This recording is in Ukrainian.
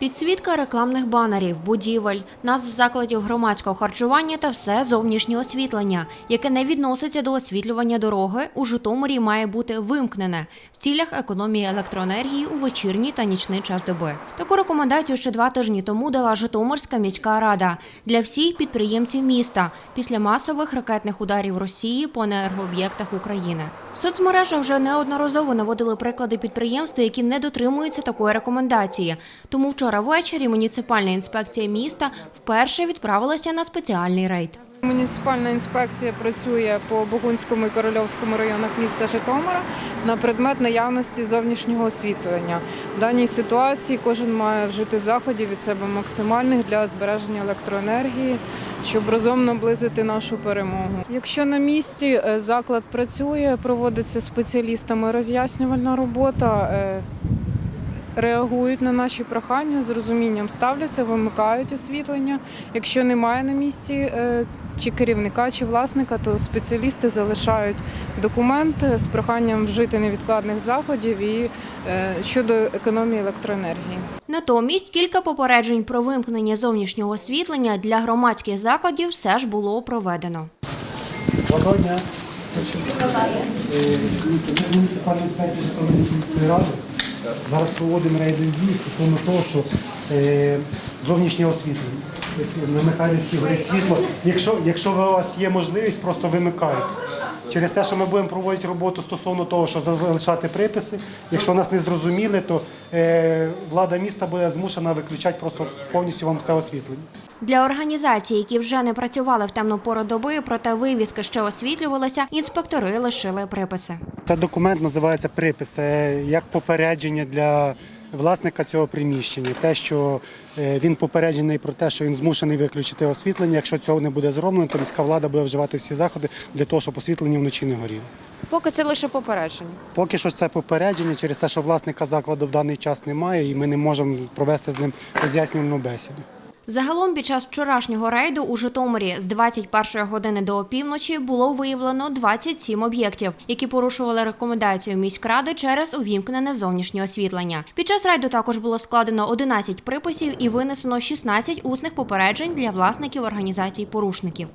Підсвітка рекламних банерів, будівель, назв закладів громадського харчування та все зовнішнє освітлення, яке не відноситься до освітлювання дороги, у Житомирі має бути вимкнене в цілях економії електроенергії у вечірній та нічний час доби. Таку рекомендацію ще два тижні тому дала Житомирська міська рада для всіх підприємців міста після масових ракетних ударів Росії по енергооб'єктах України. В соцмережах вже неодноразово наводили приклади підприємств, які не дотримуються такої рекомендації. Тому вчора ввечері муніципальна інспекція міста вперше відправилася на спеціальний рейд. Муніципальна інспекція працює по Богунському і Корольовському районах міста Житомира на предмет наявності зовнішнього освітлення. В даній ситуації кожен має вжити заходів від себе максимальних для збереження електроенергії, щоб разом наблизити нашу перемогу. Якщо на місці е, заклад працює, проводиться спеціалістами роз'яснювальна робота. Реагують на наші прохання з розумінням ставляться, вимикають освітлення. Якщо немає на місці е, чи керівника, чи власника, то спеціалісти залишають документ з проханням вжити невідкладних заходів і е, щодо економії електроенергії. Натомість кілька попереджень про вимкнення зовнішнього освітлення для громадських закладів все ж було проведено. Доброго дня. Е, Ми муніципальна інспекція Житомирської міської ради. Зараз проводимо рейдові дії стосовно того, що е, зовнішнє освітлення. На Михайлівській горить світло. Якщо, якщо у вас є можливість, просто вимикайте. Через те, що ми будемо проводити роботу стосовно того, що залишати приписи. Якщо нас не зрозуміли, то е, влада міста буде змушена виключати просто повністю вам все освітлення. Для організацій, які вже не працювали в темну пору доби, проте вивіски ще освітлювалися, інспектори лишили приписи. Це документ називається припис. Як попередження для власника цього приміщення. Те, що е, він попереджений про те, що він змушений виключити освітлення. Якщо цього не буде зроблено, то міська влада буде вживати всі заходи для того, щоб освітлення вночі не горіло. Поки це лише попередження. Поки що це попередження через те, що власника закладу в даний час немає, і ми не можемо провести з ним роз'яснювальну бесіду. Загалом під час вчорашнього рейду у Житомирі з 21 години до опівночі було виявлено 27 об'єктів, які порушували рекомендацію міськради через увімкнене зовнішнє освітлення. Під час рейду також було складено 11 приписів і винесено 16 усних попереджень для власників організацій порушників.